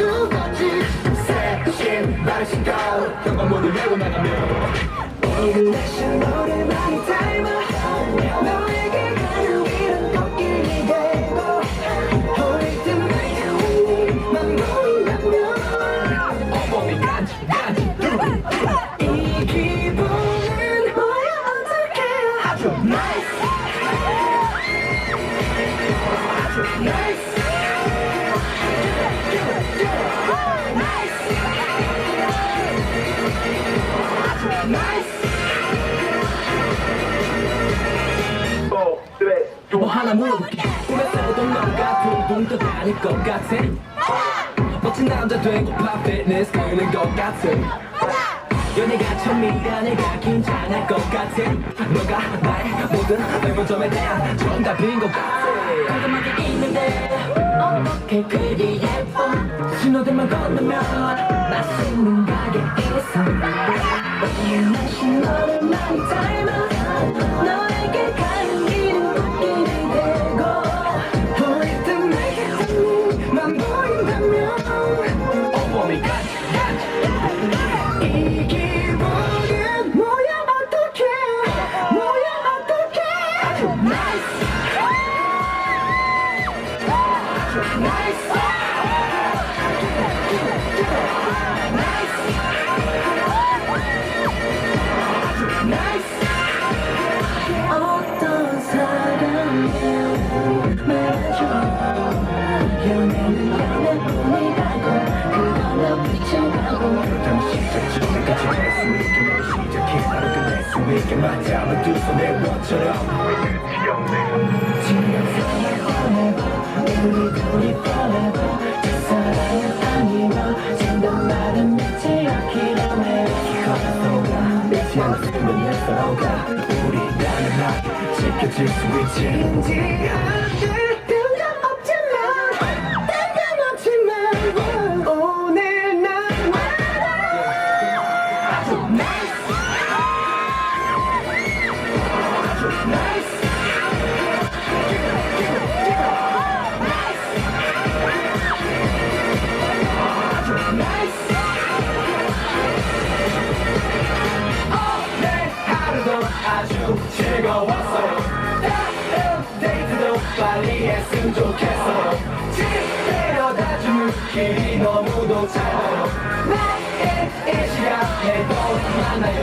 go 현관 문을 열고 나가면 오늘 날씨 너를 많이 닮아 너에게 가는 길은 꽃길이 되고 어릴 때 말투만 보인다면 온몸이 간지 간지 이 기분은 뭐야? 어떡해 아주 nice 아주 nice 뭐 하나 물어볼게. 꿈에서도 너가 둥둥 떠다닐 것 같아? 멋진 남자 되고파 피트니스 끄는 것 같은 연애가 처음이라 내가 긴장할 것 같아. 너가 나의 모든 의문점에 대한 정답인 것 같아. 깔끔하게 있는데 어떻게 그리 예뻐? 신호등만 건너면 맛있는 가게에서. 오늘 날씨 너를 많이 땀만 보인다면 온몸이 간지 간지 이 기분은 뭐야 어떡해 뭐야 어떡해 nice nice 우리 나는 나 지켜질 수 있지 즐거웠어요 다음 데이트도 빨리 했으면 좋겠어요 집 데려다주는 길이 너무도 잘 보여 나의 이 시간에 또 만나요